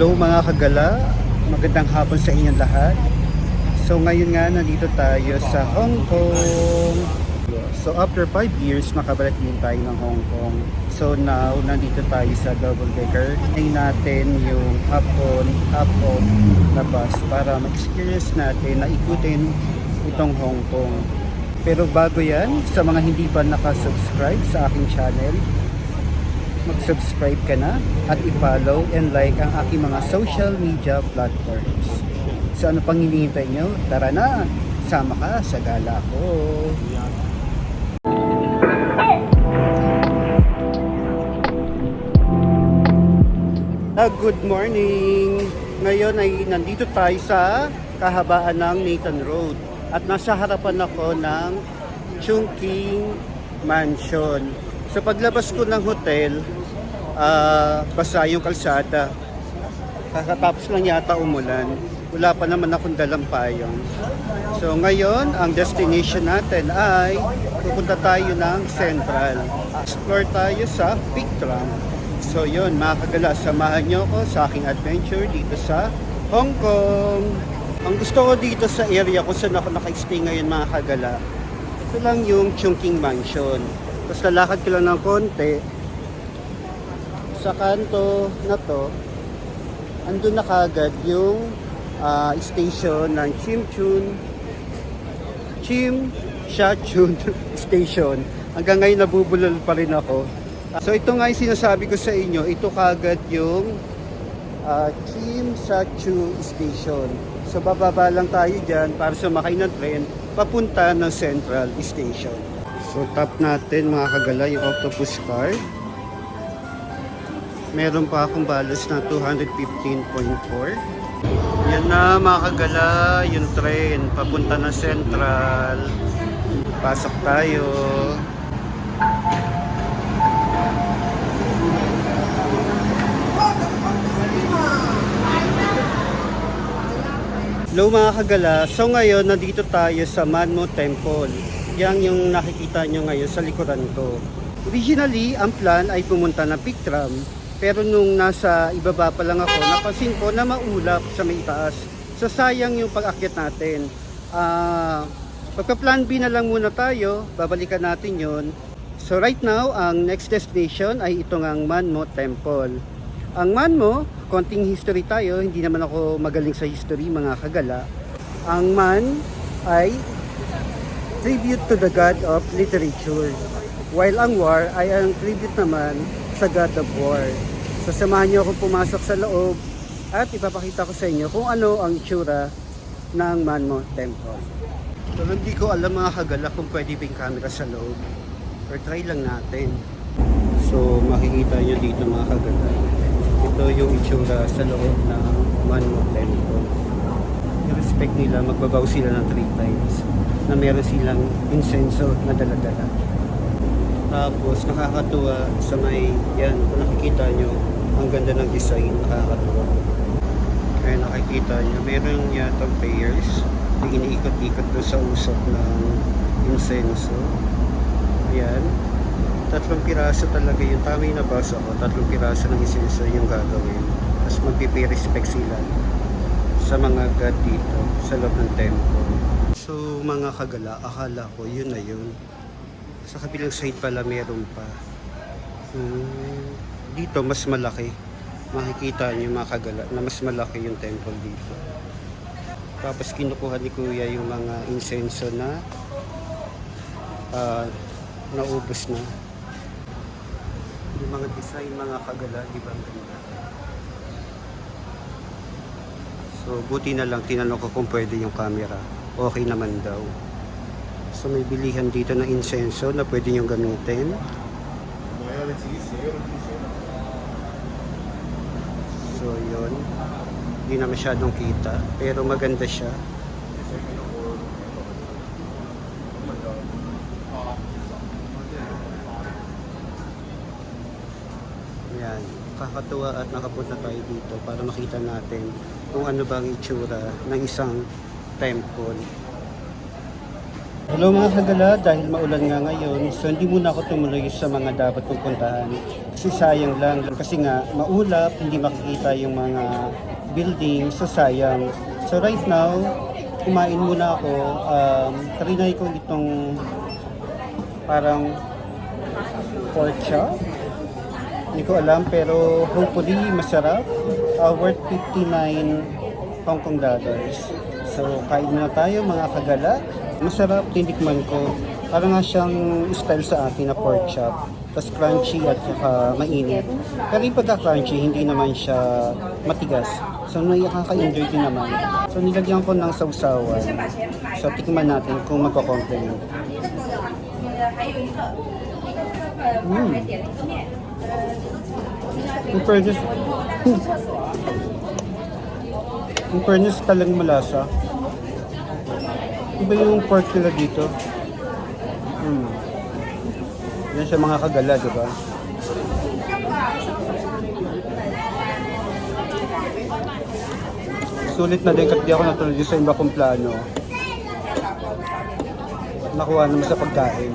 Hello mga kagala, magandang hapon sa inyong lahat. So ngayon nga nandito tayo sa Hong Kong. So after 5 years makabalik din tayo ng Hong Kong. So now nandito tayo sa double decker. Tingnan natin yung hapon, hapon na bus para ma-experience natin na ikutin itong Hong Kong. Pero bago yan, sa mga hindi pa nakasubscribe sa aking channel, mag-subscribe ka na at i-follow and like ang aking mga social media platforms. So ano pang hinihintay nyo? Tara na! Sama ka sa gala ko! Ah, good morning! Ngayon ay nandito tayo sa kahabaan ng Nathan Road at nasa harapan ako ng Chungking Mansion. Sa paglabas ko ng hotel, ah basa yung kalsada. Kakatapos lang yata umulan. Wala pa naman akong dalang payong. So ngayon, ang destination natin ay pupunta tayo ng Central. Explore tayo sa Big Tram. So yun, mga kagala, samahan nyo ko sa aking adventure dito sa Hong Kong. Ang gusto ko dito sa area kung saan ako naka-stay ngayon mga kagala, ito lang yung Chungking Mansion. Tapos lalakad ko lang ng konti. Sa kanto na to, andun na kagad yung ah, station ng Chim Chun Chim Sha Chun Station. Hanggang ngayon nabubulol pa rin ako. So ito nga yung sinasabi ko sa inyo, ito kagad yung ah, Chim Sa Chu Station. So bababa lang tayo dyan para sumakay ng tren papunta ng Central Station. So top natin mga kagala yung octopus card. Meron pa akong balas na 215.4. Yan na mga kagala, yung train papunta na Central. Pasok tayo. Hello mga kagala, so ngayon nandito tayo sa Manmo Temple. Yan yung nakikita nyo ngayon sa likuran ko. Originally, ang plan ay pumunta ng Pictram, pero nung nasa ibaba pa lang ako, napansin ko na maulap sa may itaas. So sayang yung pag-akyat natin. Ah, pagka-plan B na lang muna tayo, babalikan natin yon. So right now, ang next destination ay itong ang Manmo Temple. Ang Manmo, konting history tayo, hindi naman ako magaling sa history mga kagala. Ang Man ay tribute to the god of literature. While ang War ay ang tribute naman sa god of war. So samahan niyo akong pumasok sa loob at ipapakita ko sa inyo kung ano ang itsura ng Manmo Temple. So hindi ko alam mga kagala kung pwede ba yung camera sa loob. Or try lang natin. So makikita nyo dito mga kagala. Ito yung itsura sa loob ng Manmo Temple. I-respect nila, magbabaw sila ng three times na meron silang insenso na daladala. Tapos nakakatuwa sa may, yan, kung nakikita nyo, ang ganda ng design, nakakatuwa. Kaya nakikita nyo, meron yatang pairs na iniikot-ikot doon sa usok ng insenso. Ayan. Tatlong piraso talaga yung tama yung nabasa ko. Tatlong piraso ng insenso yung gagawin. Tapos magpipi-respect sila sa mga god dito sa loob ng temple. So mga kagala, akala ko yun na yun. Sa kabilang side pala meron pa. Hmm, dito mas malaki. Makikita niyo mga kagala na mas malaki yung temple dito. Tapos kinukuha ni Kuya yung mga insenso na ah, naubos na. Yung mga design mga kagala, di ba ang ganda? So buti na lang tinanong ko kung pwede yung camera. Okay naman daw. So may bilihan dito ng insenso na pwede nyo gamitin. So yun. Hindi na masyadong kita. Pero maganda siya. Yan. Kakatuwa at nakapunta tayo dito para makita natin kung ano bang itsura ng isang temple. Hello mga kagala, dahil maulan nga ngayon, so hindi muna ako tumuloy sa mga dapat kong puntahan. Kasi sayang lang, kasi nga maulap, hindi makikita yung mga building, so sayang. So right now, kumain muna ako, um, trinay ko itong parang pork chop. Hindi ko alam, pero hopefully masarap. Uh, worth 59 Hong Kong dollars. So, kain muna tayo mga kagala. Masarap, tinikman ko. Parang nga siyang style sa atin na pork chop. Tapos crunchy at saka mainit. Pero yung pagka-crunchy, hindi naman siya matigas. So, nakaka-enjoy din naman. So, nilagyan ko ng sausawan. So, tikman natin kung magko-complement. 嗯 In fairness, in fairness talang malasa. Iba yung pork nila dito. Hmm. Yan siya mga kagala, di ba? Sulit na din kasi di ako natuloy sa iba kong plano. Nakuha naman sa pagkain.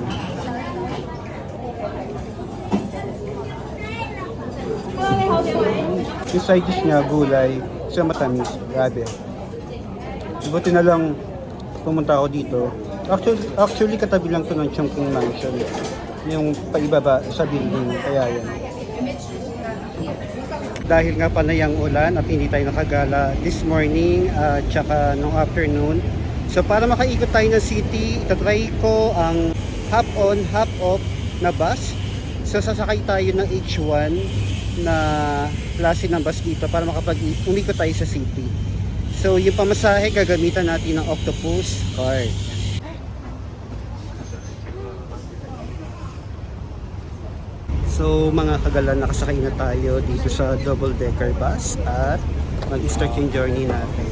Yung side dish niya, gulay, siya matamis. Grabe. Buti na lang pumunta ako dito. Actually, actually katabi lang to ng Chongqing Mansion. Yung paibaba sa building. Kaya yan. Dahil nga panay ang ulan at hindi tayo nakagala this morning at tsaka nung afternoon. So para makaikot tayo ng city, itatry ko ang half on, half off na bus. So sasakay tayo ng H1 na klase ng bus dito para makapag umikot tayo sa city. So yung pamasahe gagamitan natin ng Octopus card. So mga kagala nakasakay na tayo dito sa double decker bus at mag-start yung journey natin.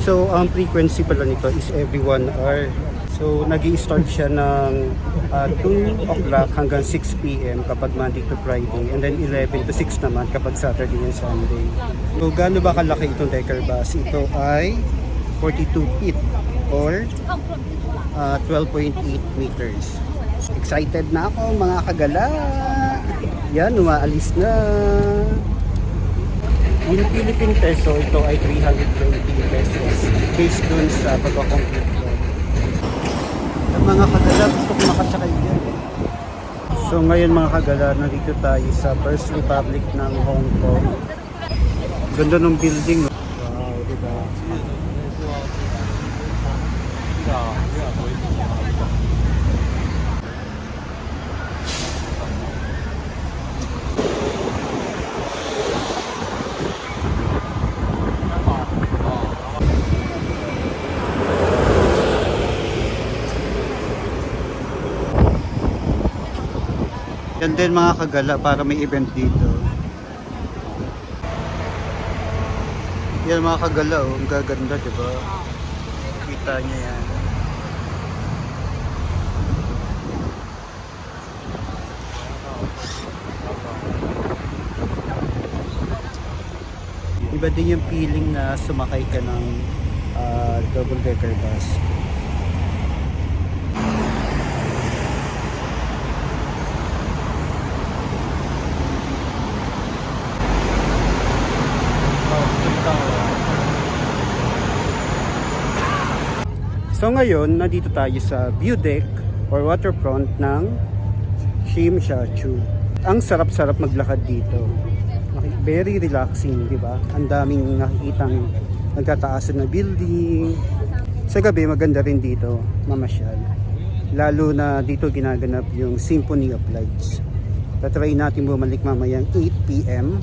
So ang frequency pala nito is every 1 hour. So nag start siya ng uh, 2 o'clock hanggang 6 p.m. kapag Monday to Friday and then 11 to 6 naman kapag Saturday and Sunday. So gaano ba kalaki itong decker bus? Ito ay 42 feet or uh, 12.8 meters. Excited na ako mga kagala. Yan, umaalis na. Yung Philippine peso, ito ay 320 pesos based dun sa pagkakompute mga kagala, gusto ko makasakay dyan. So ngayon mga kagala, nandito tayo sa First Republic ng Hong Kong. Ganda ng building. no? Wow, diba? Yan din mga kagala para may event dito. Yan mga kagala, oh, ang gaganda, di ba? Kita niya yan. Iba din yung feeling na sumakay ka ng ah, double decker bus. So ngayon, nandito tayo sa view deck or waterfront ng Shim Sha Chu. Ang sarap-sarap maglakad dito. Very relaxing, di ba? Ang daming nakikitang nagtataasan na building. Sa gabi, maganda rin dito, mamasyal. Lalo na dito ginaganap yung Symphony of Lights. Tatry natin bumalik mamayang 8pm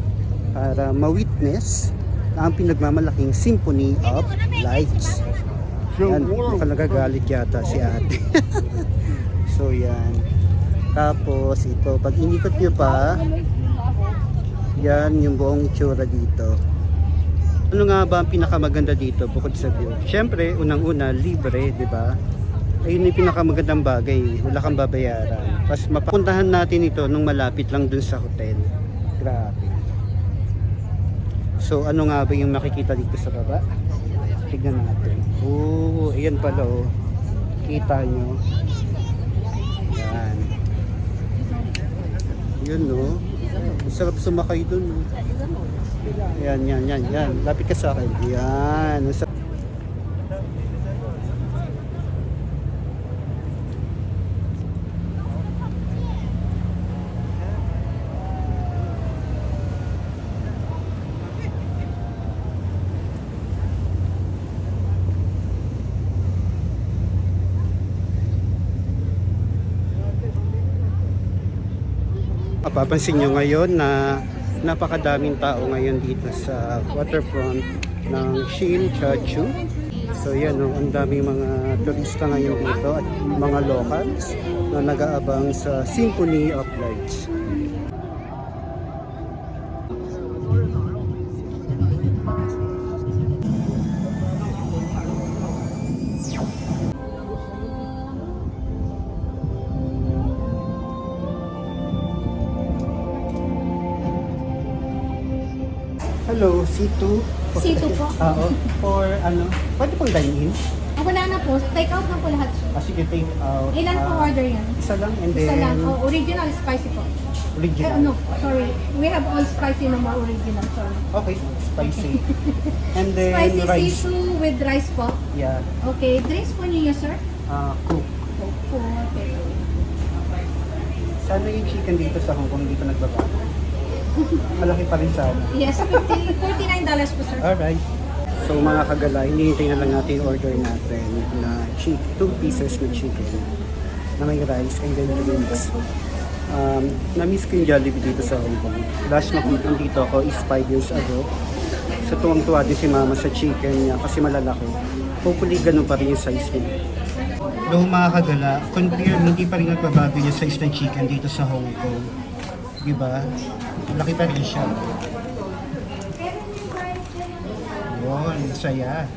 para ma-witness ang pinagmamalaking Symphony of Lights. Yan, mukhang nagagalit yata si ate. so yan. Tapos ito, pag inikot nyo pa, yan yung buong itsura dito. Ano nga ba ang pinakamaganda dito bukod sa view? Siyempre, unang-una, libre, di ba? Ayun yung pinakamagandang bagay, wala kang babayaran. Tapos mapapuntahan natin ito nung malapit lang dun sa hotel. Grabe. So ano nga ba yung makikita dito sa baba? Tignan natin. Oo, ayan pala oh. Kita nyo. Yan. Yun no. Ang sarap sumakay dun. No? Yan, yan, yan, yan. Lapit ka sa akin. Yan. Ang sarap. Mapapansin nyo ngayon na napakadaming tao ngayon dito sa waterfront ng Shin Chachu. So yan, oh, ang daming mga turista ngayon dito at mga locals na nag-aabang sa Symphony of Lights. Hello, C2. C2 po. Ah, oh, for ano? Pwede pong dine-in? Ah, wala na po. Take out na po lahat. Ah, sige, take out. Ilan po Ah, order yan? Isa lang and then Isa lang. Oh, original spicy po. Eh, original. no, sorry. We have all spicy no more original. Sorry. Okay, spicy. and then Spicy rice. C2 with rice po. Yeah. Okay. Drinks po niyo, sir? Ah, cook. Coke po. Okay. Sana yung chicken dito sa Hong Kong dito nagbabago. Malaki pa rin sana. Yes, 50, $49 po, sir. Alright. So mga kagala, hinihintay na lang natin yung order natin na chick, two pieces na chicken na may rice and then drinks. Um, na-miss ko yung Jollibee dito sa Hong Kong. Last makita dito ako is 5 years ago. So tuwang-tuwa din si mama sa chicken niya kasi malalaki. Hopefully ganun pa rin yung size niya. Though mga kagala, confirm hindi pa rin nagbabago yung size ng chicken dito sa Hong Kong. Diba? Laki pa rin siya. Yun, saya.